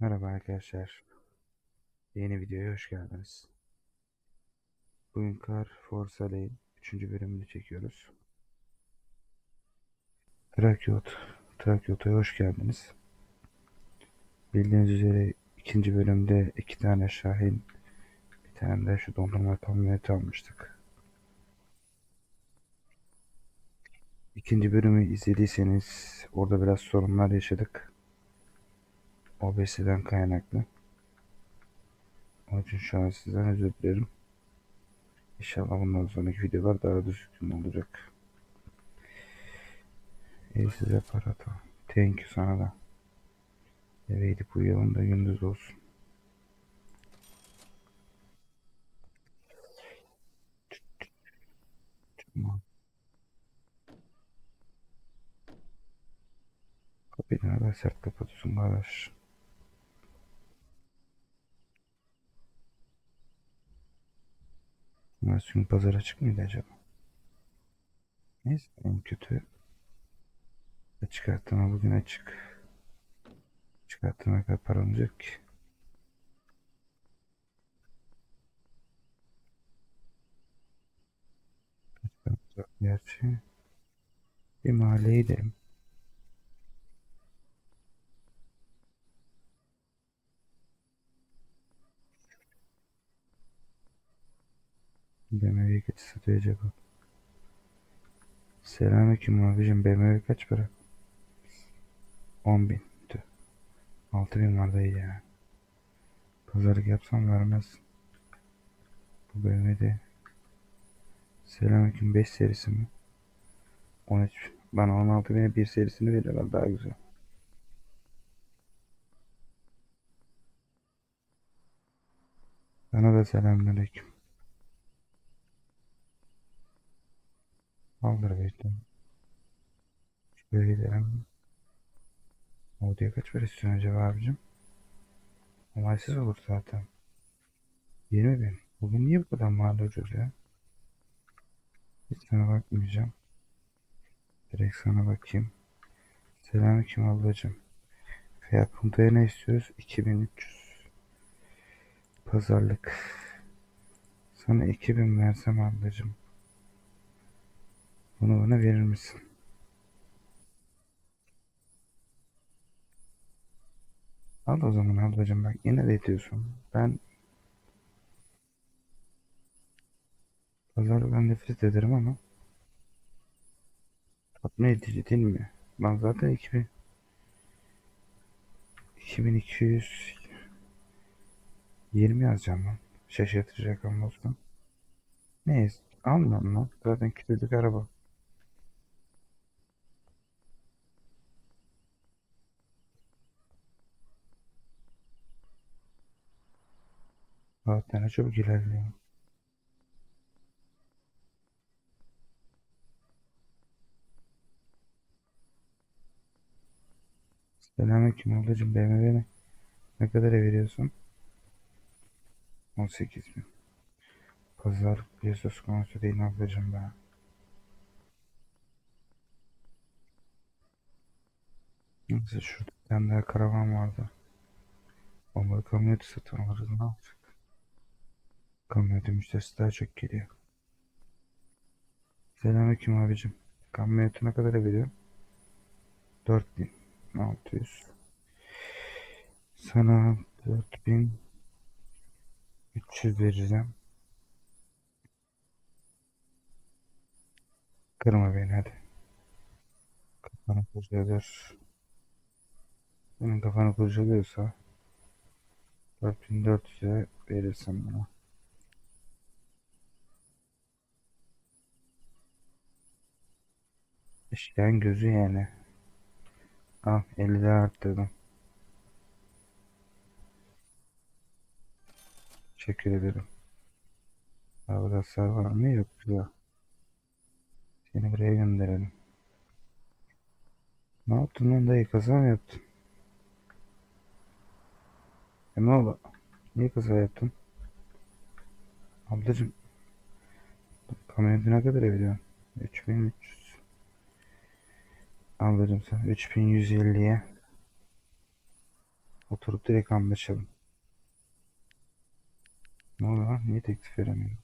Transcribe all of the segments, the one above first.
Merhaba arkadaşlar. Yeni videoya hoş geldiniz. Bugün Car for Sale'in 3. bölümünü çekiyoruz. Trakyot, Trakyot'a hoş geldiniz. Bildiğiniz üzere ikinci bölümde iki tane Şahin, bir tane de şu dondurma kamyoneti almıştık. İkinci bölümü izlediyseniz orada biraz sorunlar yaşadık. OBS'den kaynaklı. Onun için şu an sizden özür dilerim. İnşallah bundan sonraki videolar daha düzgün olacak. İyi size para da. Thank you sana da. Eve gidip uyuyalım da gündüz olsun. Tamam. Kapıyı ne kadar sert kapatıyorsun kardeş. Günü pazar açık mıydı acaba? Neyse en kötü açık arttırma bugün açık. Çıkarttığına kadar para olacak ki. Gerçi bir mahalleye gidelim. BMW kaç satıyor acaba? Selamünaleyküm abicim BMW kaç para? 10 bin. Tüh. 6 bin var dayı ya. Pazarlık yapsam vermez. Bu BMW'de. Selamünaleyküm 5 serisi mi? 13. Bana 16 bine 1 serisini veriyorlar daha güzel. Sana da selamünaleyküm. Aldır bekle. Şöyle gidelim. Audio'ya kaç para istiyorsun acaba abicim? Olaysız olur zaten. 20 bin. Bugün niye bu kadar mal ucuz ya? Hiç sana bakmayacağım. Direkt sana bakayım. Selamünaleyküm ablacığım. Fiyat puntaya ne istiyoruz? 2300. Pazarlık. Sana 2000 versem ablacığım. Bunu bana verir misin? Al o zaman ablacığım bak yine de ediyorsun. Ben pazarlıktan nefret ederim ama tatmin edici değil mi? Ben zaten 2000 2220 yazacağım lan. Şaşırtıcı rakam olsun. Neyse almam lan. Zaten küçücük araba. Saatler ne çabuk ilerliyor. Selamünaleyküm ablacığım BMW ne? Ne kadar veriyorsun? 18 bin. Pazar bir söz konusu değil ablacığım be. Neyse şurada bir tane daha karavan vardı. Onları kamyoneti satın alırız ne yapacak? Kamyoneti müşterisi daha çok geliyor. Selamünaleyküm abicim. Kamyoneti ne kadar veriyor? 4600. Sana 4300 vereceğim. Kırma beni hadi. Kafanı kurcalıyor. Senin kafanı kurcalıyorsa 4400'e verirsin bana. İşleyen gözü yani. Al 50 daha arttırdım. Teşekkür ederim. Hasar var mı? Yok güzel. Seni buraya gönderelim. Ne yaptın lan dayı kaza mı yaptın? E ne oldu? Niye kaza yaptın? Ablacım kamyoneti ne kadar veriyorsun? 3300 Ablacım sen 3150'ye Oturup direkt anlaşalım. Ne oluyor lan? Niye teklif veremiyorum?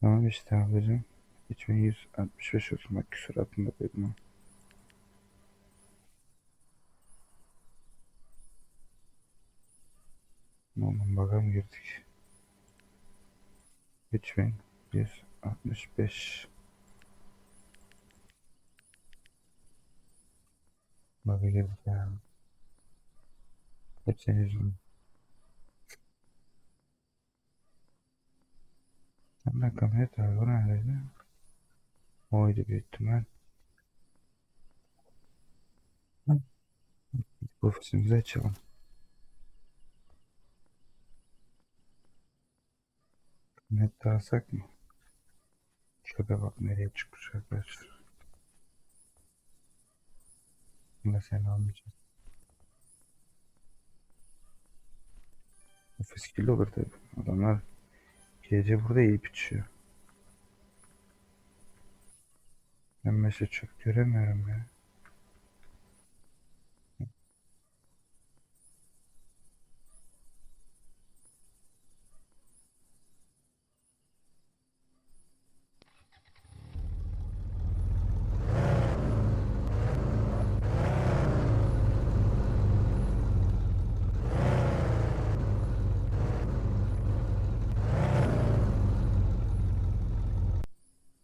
Tamam işte ablacığım. 3165 olsun. Bak küsuratını da koydum. ha. Aman bakalım girdik. 3165 Baka girdik ya. Hep senin yüzünden. Bir dakika Mehmet abi o neredeydi? Oydu büyük ihtimal. Ofisimizi açalım. Mehmet alsak mı? Çöpe bak nereye çıkmış arkadaşlar. Da seni almayacağız. Ofis kirli olur tabii. Adamlar gece burada yiyip içiyor. Ben mesela çok göremiyorum ya.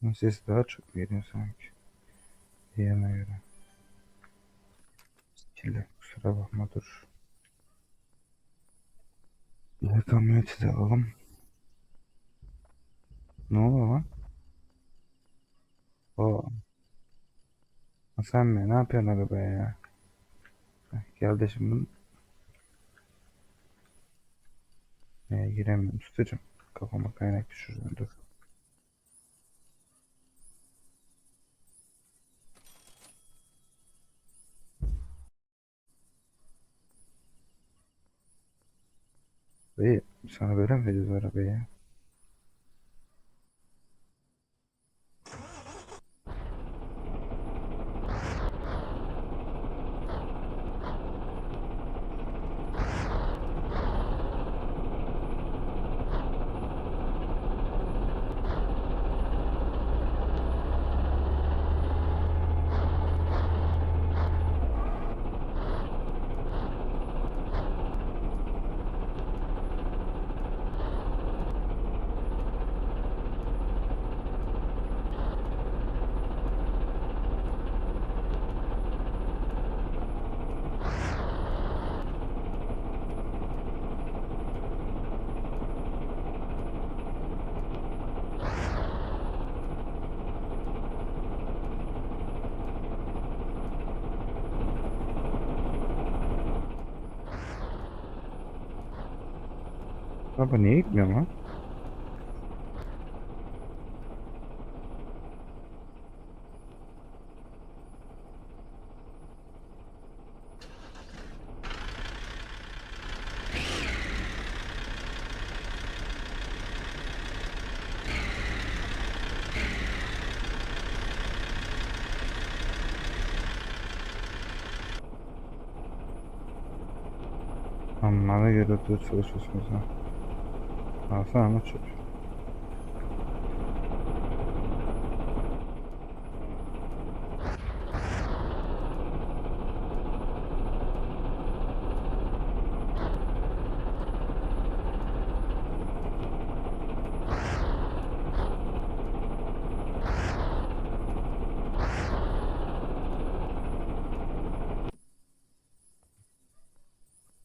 Bunun sesi daha çok geliyor sanki. Diğerine göre. Kirli. Kusura bakma dur. Diğer kamyoneti de alalım. Ne oluyor lan? O. Sen mi? Ne yapıyorsun arabaya ya? Gel de şimdi. Neye giremiyorum. Tutacağım. Kafama kaynak düşüreceğim. Dur. Dayı sana böyle mi vereceğiz arabayı? Araba niye gitmiyor lan? Amma göre dur çalışıyorsunuz ha. Alsana ama çöp.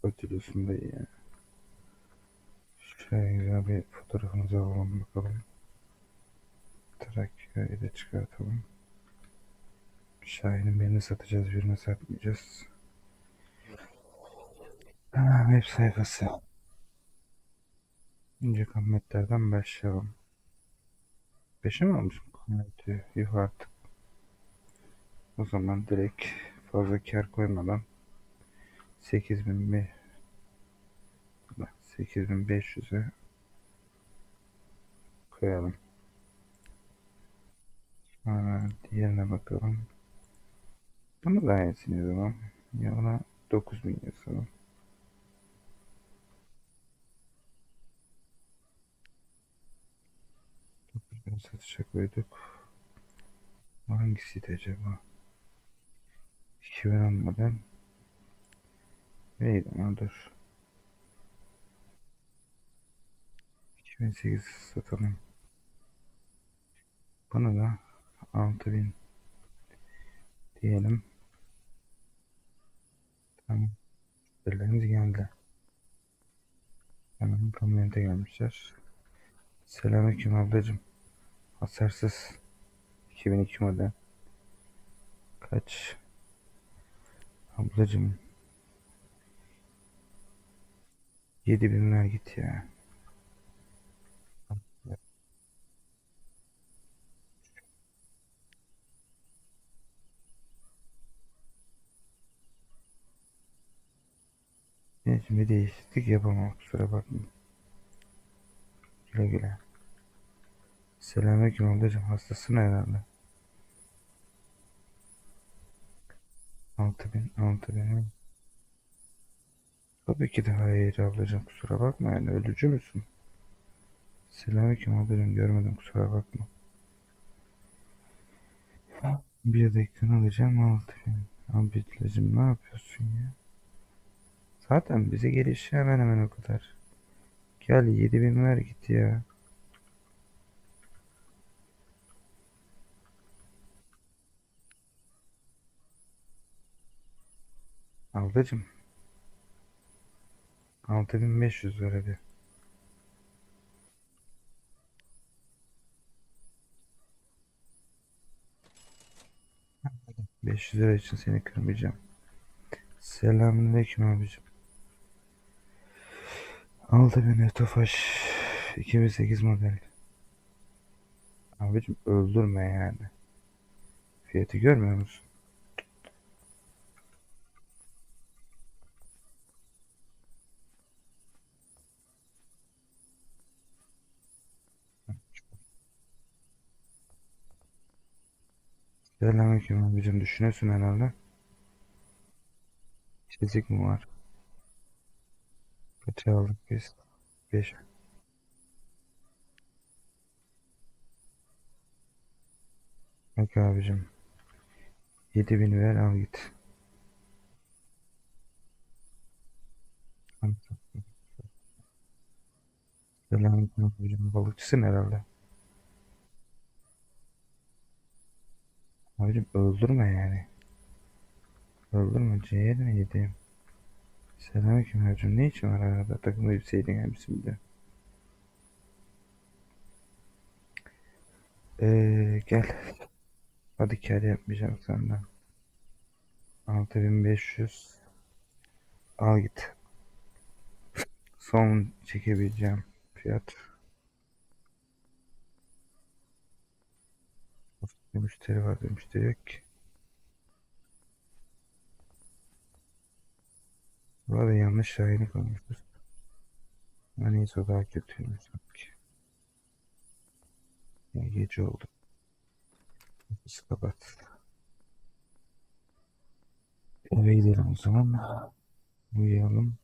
Ötülüsün de iyi ya. Şöyle güzel bir fotoğrafınızı alalım bakalım. Trakya'yı da çıkartalım. Şahin'in birini satacağız, birini satmayacağız. Tamam, web sayfası. İnce kometlerden başlayalım. Beşe mi almışım kometi? Yuh artık. O zaman direkt fazla kar koymadan 8000 bir 8500'e koyalım. Ha, diğerine bakalım. Bunu da iyisini yazalım. Ya ona 9000 yazalım. Satışa koyduk. Hangisiydi acaba? 2010 model. Neydi lan dur. 2008 satalım. Bunu da 6000 diyelim. Tamam. Müşterilerimiz geldi. Hemen kamyonete gelmişler. Selamünaleyküm ablacım. Hasarsız. 2002 model. Kaç? Ablacım. 7000 ver git ya. Şimdi değişiklik yapamam kusura bakma. Güle güle. Selamünaleyküm ablacım. Hastasın herhalde. 6000 6000 Tabii ki de hayır ablacım kusura bakma yani ölücü müsün? Selamünaleyküm ablacım görmedim kusura bakma. Bir dakika alacağım 6000 Ablacım ne yapıyorsun ya? Zaten bize gelişi hemen hemen o kadar. Gel 7000 ver git ya. Ablacım 6500 ver hadi. 500 lira için seni kırmayacağım. Selamünaleyküm abicim. 6000 Tofaş 2008 model. Abicim öldürme yani. Fiyatı görmüyor musun? Selamünaleyküm abicim düşünüyorsun herhalde. Çizik mi var? Kaça aldık biz? 5. Bak abicim. 7000 ver al git. Selamünaleyküm abicim. Balıkçısın herhalde. Abicim öldürme yani. Öldürme ciğerini yediğim. Selamünaleyküm abicim. Ne için var arada? Takım elbiseydin gelmişsin bir de. Ee, gel. Hadi kâr yapmayacağım senden. 6500 Al git. Son çekebileceğim fiyat. Müşteri var müşteri yok ki. Bu arada yanlış şahini koymuşuz. En iyisi o daha kötüymüş sanki. Ya gece oldu. Biz kapat. Eve gidelim o zaman. Uyuyalım.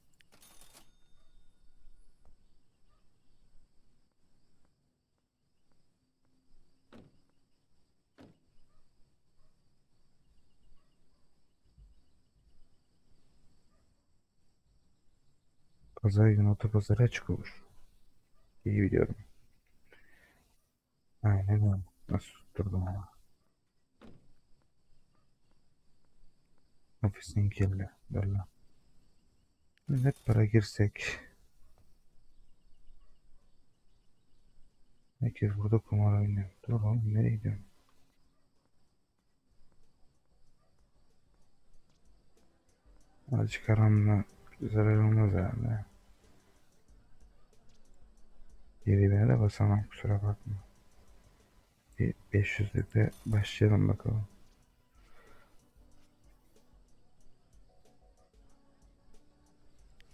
Pazar günü otopazarı açık olur. İyi biliyorum. Aynen öyle. Nasıl tutturdum ama. Ofisin kirli. Böyle. Net para girsek. Herkes burada kumar oynuyor. Dur oğlum nereye gidiyorsun? Azıcık aramla zarar olmaz herhalde. 7000'e de basamam kusura bakma. Bir 500'lükle başlayalım bakalım.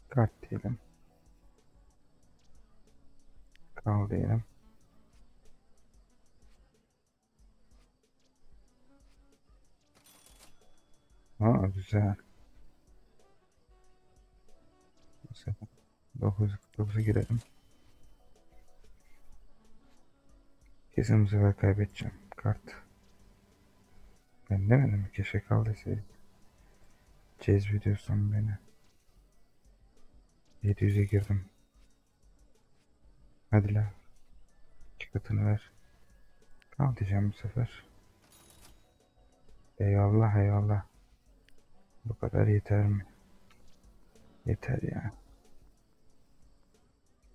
Kart diyelim. Kal diyelim. Aa güzel. Bu sefer 949'a girelim. Kesin bu sefer kaybedeceğim kart. Ben demedim mi? Keşke kal deseydik. Cezbediyorsun beni. 700'e girdim. Hadi la. İki katını ver. Kal diyeceğim bu sefer. Eyvallah eyvallah. Bu kadar yeter mi? Yeter ya.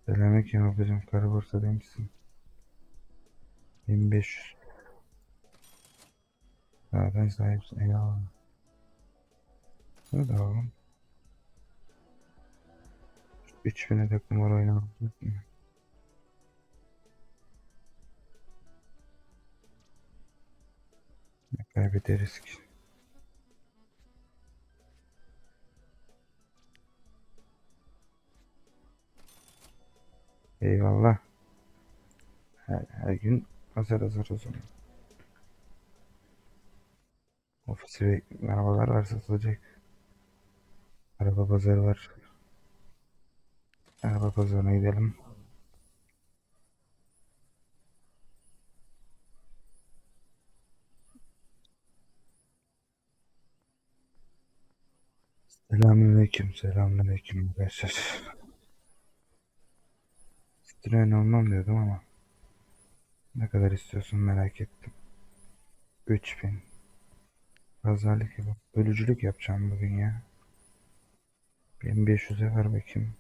Selamünaleyküm ablacığım. Kara borsa demişsin. 1500. Zaten sahipsin. Eyvallah. Bunu da alalım. 3000'e de kumar oynamak? Ne kaybederiz ki? Eyvallah. Her, her gün azar azar o zaman. Ofise ve arabalar var satılacak. Araba pazarı var. Araba pazarına gidelim. Selamünaleyküm, selamünaleyküm arkadaşlar. Citroen almam diyordum ama ne kadar istiyorsun merak ettim. 3000. Pazarlık yapıp ölücülük yapacağım bugün ya. 1500'e ver bakayım.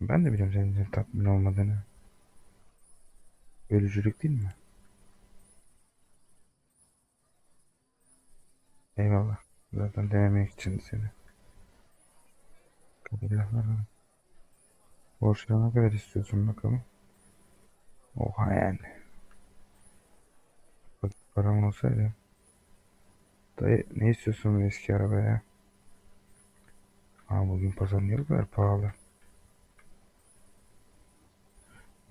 Ben de biliyorum senin tatmin olmadığını. Ölücülük değil mi? Eyvallah. Zaten denemek için seni. Kabullenler. Borçlara ne kadar istiyorsun bakalım. Oha yani. Bak param olsaydı. Dayı ne istiyorsun bu eski arabaya? Aa bugün pazar niye bu kadar pahalı?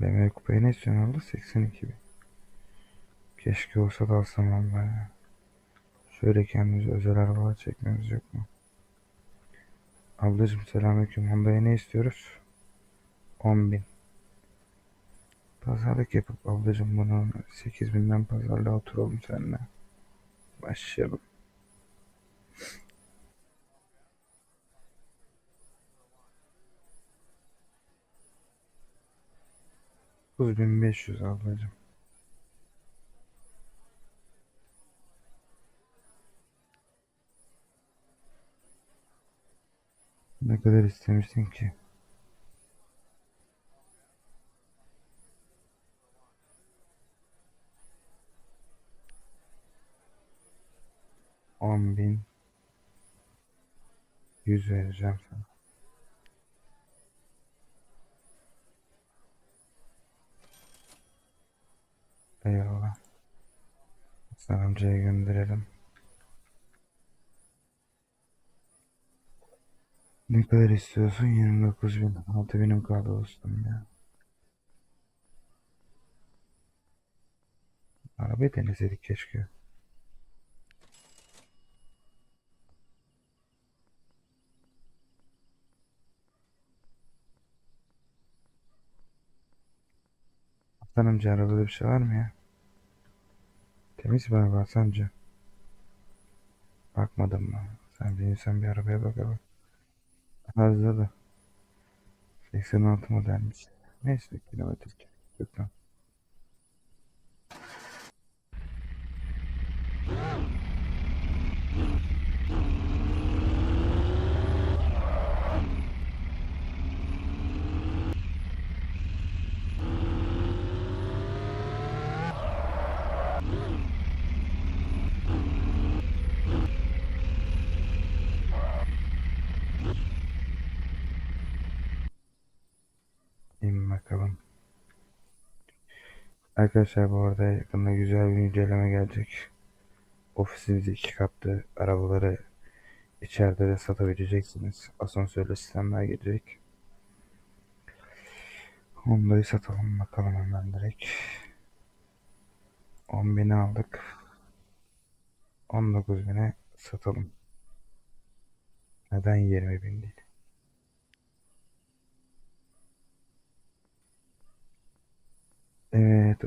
BMW kupayı ne istiyorsun abla? 82 bin. Keşke olsa da alsam abla ya. Şöyle kendimize özel arabalar çekmemiz yok mu? Ablacım selamünaleyküm. Honda'ya ne istiyoruz? 10 bin. Pazarlık yapıp ablacım bunu 8 binden pazarlığa oturalım seninle. Başlayalım. Dokuz bin beş yüz ablacım. Ne kadar istemiştin ki? On bin. Yüz vereceğim sana. Eyvallah. Hasan amcaya gönderelim. Ne kadar istiyorsun? 29 bin. 6 binim kaldı dostum ya. Arabayı deneseydik keşke. Hasan amca arabada bir şey var mı ya? Temiz mi araba Hasan? Bakmadım mı? Sen bir insan bir arabaya bakalım. Fazla da. 86 modelmiş. Neyse kilometre çıktıktan. İn bakalım. Arkadaşlar bu arada yakında güzel bir inceleme gelecek. Ofisimizi iki katlı arabaları içeride de satabileceksiniz. Asansörlü sistemler gelecek. Honda'yı satalım bakalım hemen direkt. 10 bini aldık. 19 bine satalım. Neden 20 bin değil?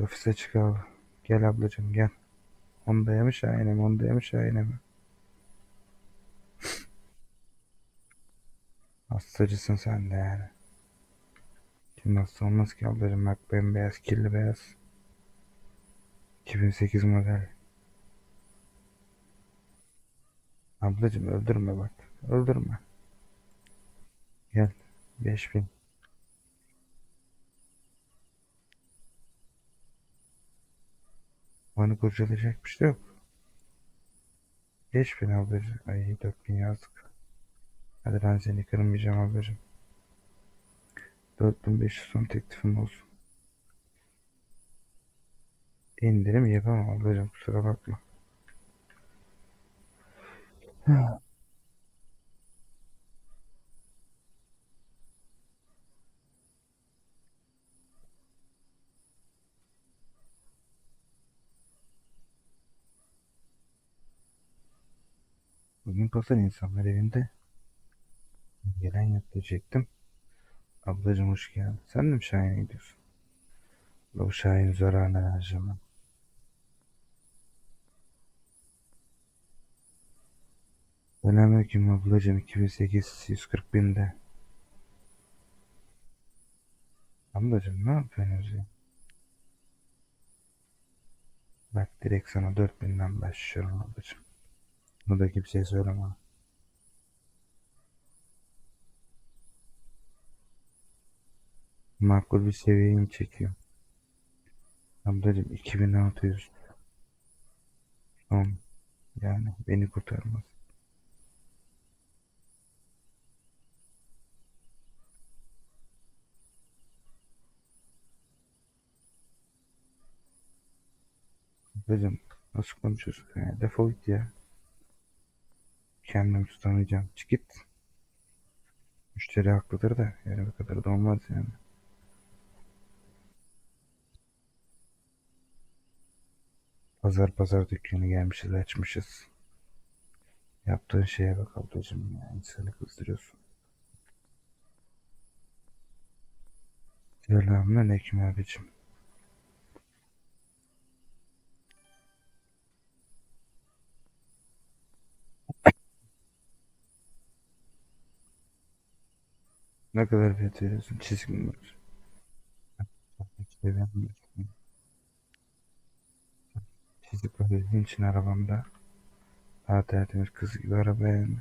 Ofise çıkalım. Gel ablacığım gel. Honda'ya mı Şahin'e mi? Honda'ya mı Şahin'e mi? Hastacısın sen de yani. Kim hasta olmaz ki ablacığım bak bembeyaz kirli beyaz. 2008 model. Ablacığım öldürme bak. Öldürme. Gel. 5000. Bana kurcalayacak bir şey yok. 5000 ablacığım. Ay 4000 yazdık. Hadi ben seni kırmayacağım ablacığım. 4500 son teklifim olsun. İndirim yapamam ablacığım kusura bakma. Bugün pazar insanlar evinde. Gelen yok diyecektim. Ablacığım hoş geldin. Sen de mi Şahin'e gidiyorsun? Bu Şahin zararına harcama. Selamünaleyküm ablacığım 2008 140 binde. Ablacığım ne yapıyorsunuz ya? Bak direkt sana 4000'den başlıyorum ablacığım. Bunu da kimseye söyleme. Makul bir seviyeye mi çekiyor? Ablacığım 2600 son yani beni kurtarmaz. Ablacığım nasıl konuşuyorsun? Defol git ya. Kendimi tutamayacağım. Çık git. Müşteri haklıdır da yani bu kadar da olmaz yani. Pazar pazar dükkanı gelmişiz açmışız. Yaptığın şeye bak ablacığım ya. İnsanı kızdırıyorsun. Selamünaleyküm abicim. Ne kadar fiyat veriyorsun? Çizgin var. Çizik var dediğin için arabamda. Daha tertemiz kız gibi araba yani.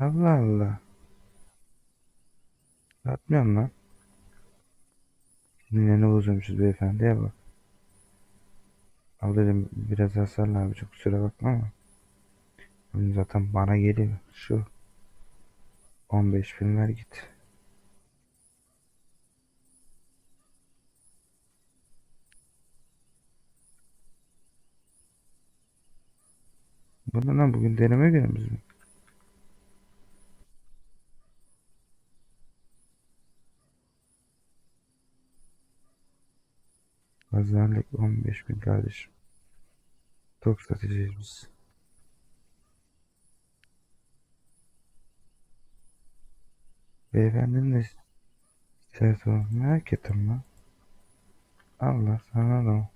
Allah Allah. Satmıyorum lan. Yine ne bozuyormuşuz beyefendiye bak. Ablacığım biraz hasarlı abicim kusura bakma ama. Zaten bana geliyor. Şu 15 bin ver git. Bu ne lan bugün deneme günümüz mü? Pazarlık 15 bin kardeşim. Çok satıcıyız Beyefendinin de ses o. Merak ettim lan. Allah sana da o.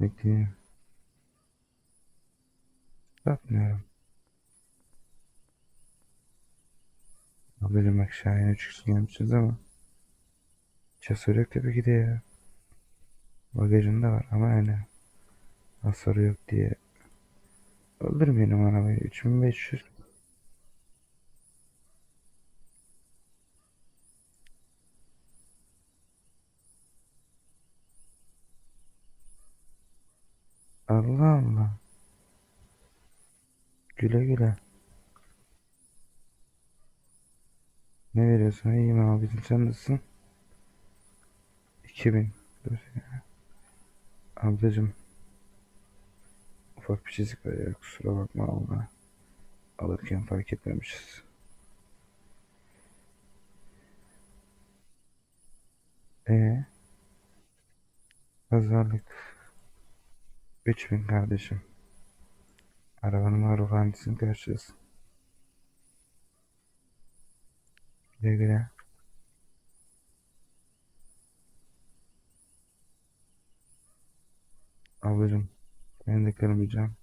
Bekleyeyim. Satmıyorum. Şahin 3 kişi gelmişiz ama. Şasör yok tabii ki de ya. Bagajında var ama yani. Hasarı yok diye. Öldürmeyelim arabayı. 3500. Allah Allah. Güle güle. Ne veriyorsun? İyiyim abicim sen nasılsın? 2000. Dur ya. Ablacım. ufak bir çizik var ya kusura bakma ama alırken fark etmemişiz. E pazarlık 3000 kardeşim. Arabanın garantisini karşılasın. Güle güle. Ablacım ben de kırmayacağım.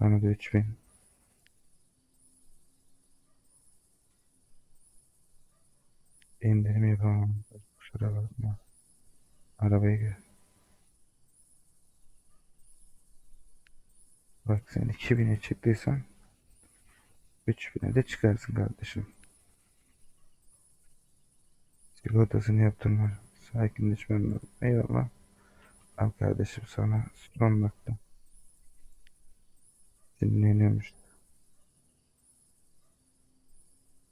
Bana da 3000. İndirim yapamam. Kusura bakma. Arabayı gör. Bak sen 2000'e çıktıysan 3000'e de çıkarsın kardeşim. Sigortasını yaptırma. Sakinleşmem lazım. Eyvallah. Al kardeşim sana son nokta. Dinleniyormuş.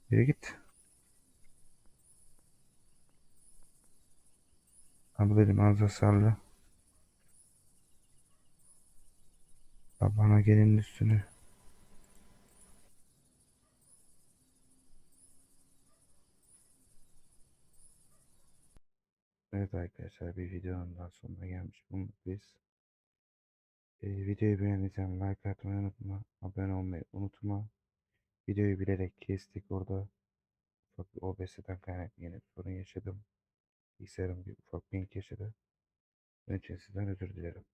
Yürü git. Ablacım ağza salla. Babana gelin üstünü. Evet arkadaşlar bir videonun daha sonuna gelmiş bulunmaktayız. Ee, videoyu beğendiysen like atmayı unutma. Abone olmayı unutma. Videoyu bilerek kestik orada. Ufak bir OBS'den kaynaklı yine bir sorun yaşadım. Bilgisayarım bir ufak link yaşadı. Bunun için sizden özür dilerim.